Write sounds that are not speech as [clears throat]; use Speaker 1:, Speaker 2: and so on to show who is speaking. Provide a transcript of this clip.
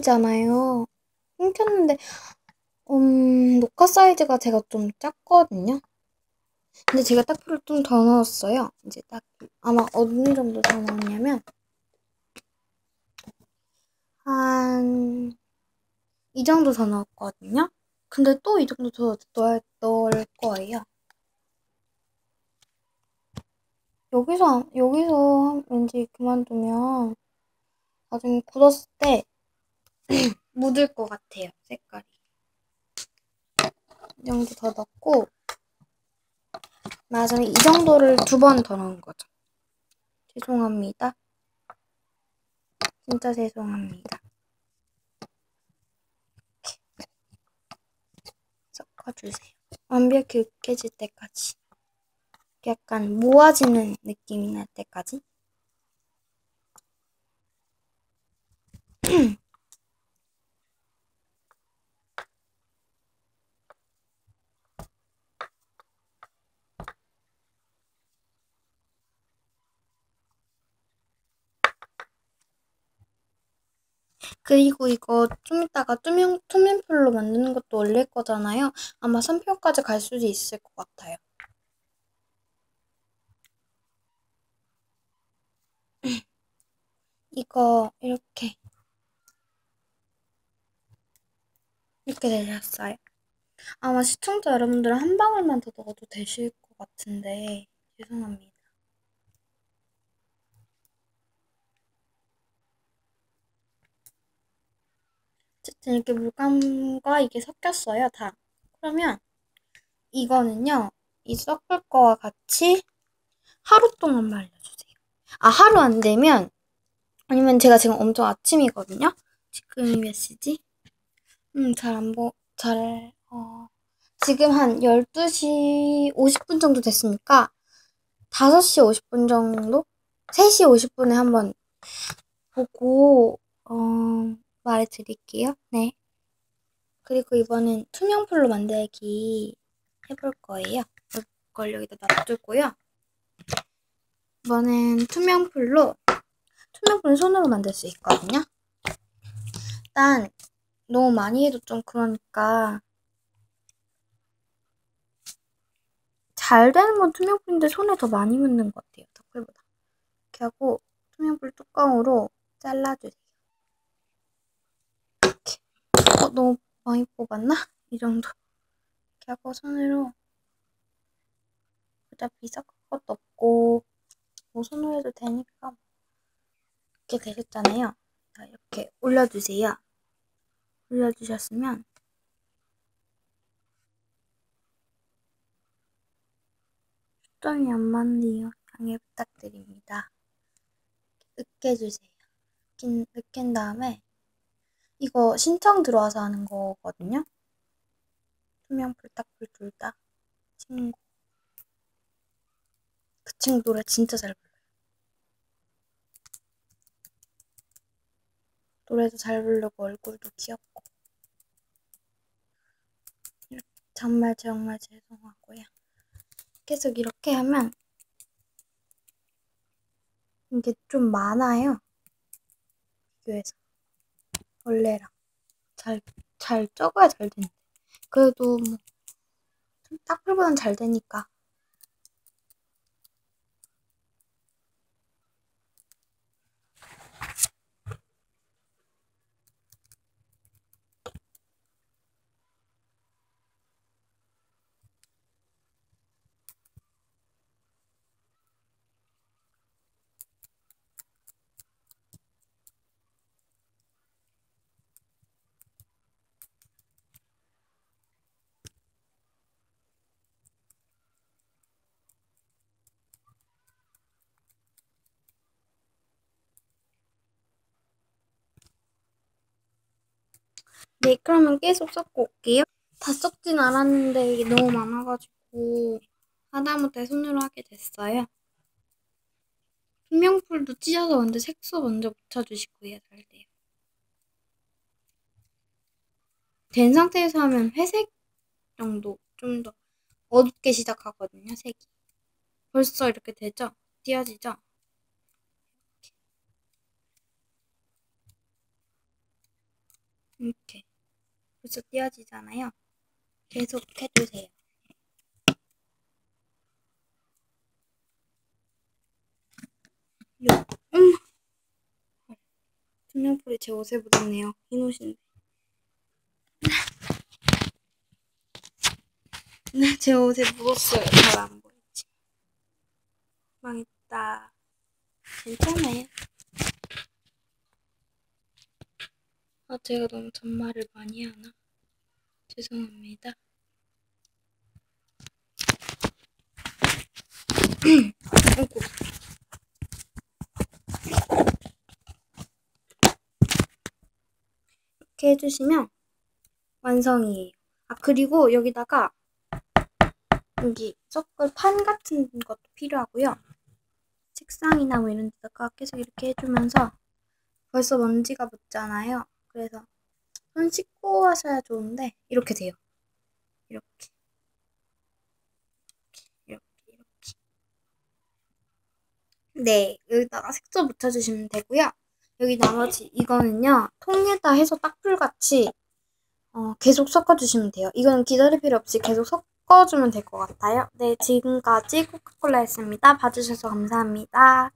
Speaker 1: 끊겼잖아요. 끊겼는데 음, 녹화 사이즈가 제가 좀 작거든요. 근데 제가 딱풀을 좀 더 넣었어요. 이제 딱 아마 어느 정도 더 넣었냐면 한 이 정도 더 넣었거든요. 근데 또 이 정도 더 넣을, 넣을 거예요. 여기서 여기서 왠지 그만두면 나중에 굳었을 때 [laughs] 묻을 것 같아요. 색깔이. 이 정도 더 넣고 맞아요. 이 정도를 두 번 더 넣은 거죠. 죄송합니다. 진짜 죄송합니다. 섞어주세요. 완벽히 으깨질 때까지. 약간 모아지는 느낌이 날 때까지. [clears throat] 그리고 이거 좀 이따가 투명, 투명풀로 만드는 것도 올릴 거잖아요. 아마 3편까지 갈 수도 있을 것 같아요. [clears throat] 이거 이렇게 이렇게 되셨어요. 아마 시청자 여러분들은 한 방울만 더 넣어도 되실 것 같은데 죄송합니다. 어쨌든 이렇게 물감과 이게 섞였어요, 다. 그러면 이거는요, 이 섞을 거와 같이 하루 동안 말려주세요. 아, 하루 안 되면, 아니면 제가 지금 엄청 아침이거든요? 지금이 몇 시지? 음, 잘 안 보, 잘, 어, 지금 한 12시 50분 정도 됐으니까, 5시 50분 정도? 3시 50분에 한번 보고, 어, 말해드릴게요. 네. 그리고 이번엔 투명풀로 만들기 해볼 거예요. 이걸 여기다 놔두고요. 이번엔 투명풀로 투명풀은 손으로 만들 수 있거든요. 일단 너무 많이 해도 좀 그러니까 잘 되는 건 투명풀인데 손에 더 많이 묻는 것 같아요. 덕풀보다. 이렇게 하고 투명풀 뚜껑으로 잘라주세요. 이렇게. 어, 너무 많이 뽑았나? 이 정도. 이렇게 하고 손으로 어차피 섞을 것도 없고 뭐 손으로 해도 되니까 이렇게 되셨잖아요. 자, 이렇게 올려주세요. 올려주셨으면 초점이 안 맞네요. 양해 부탁드립니다. 으깨주세요. 으깬, 으깬 다음에 이거 신청 들어와서 하는 거거든요. 투명 불닭불 둘 다. 친구. 그 친구 노래 진짜 잘 불러요. 노래도 잘 부르고 얼굴도 귀엽고. 정말 정말 죄송하고요. 계속 이렇게 하면 이게 좀 많아요. 비교해서. 원래랑. 잘, 잘 적어야 잘 되는데. 그래도 뭐, 딱풀보단 잘 되니까. 네, 그러면 계속 섞고 올게요. 다 섞진 않았는데 이게 너무 많아가지고 하다못해 손으로 하게 됐어요. 투명풀도 찢어서 먼저 색소 먼저 묻혀주시고요. 잘 돼요. 된 상태에서 하면 회색 정도 좀 더 어둡게 시작하거든요. 색이. 벌써 이렇게 되죠? 띄어지죠? 이렇게 벌써 띄어지잖아요. 계속 해주세요. 요, 음. 투명풀이 제 옷에 묻었네요. 흰 옷인데. 네, 제 옷에 묻었어요. 잘 안 보이지. 망했다. 괜찮아요. 아, 제가 너무 잔말을 많이 하나? 죄송합니다. 아이고. [clears throat] 이렇게 해주시면 완성이에요. 아, 그리고 여기다가 여기 섞을 판 같은 것도 필요하고요. 책상이나 뭐 이런 데다가 계속 이렇게 해주면서 벌써 먼지가 묻잖아요. 그래서 손 씻고 하셔야 좋은데 이렇게 돼요. 이렇게. 이렇게, 이렇게. 네, 여기다가 색조 묻혀주시면 되고요. 여기 나머지 이거는요. 통에다 해서 딱풀같이 어, 계속 섞어주시면 돼요. 이거는 기다릴 필요 없이 계속 섞어주면 될 것 같아요. 네, 지금까지 코카콜라였습니다. 봐주셔서 감사합니다.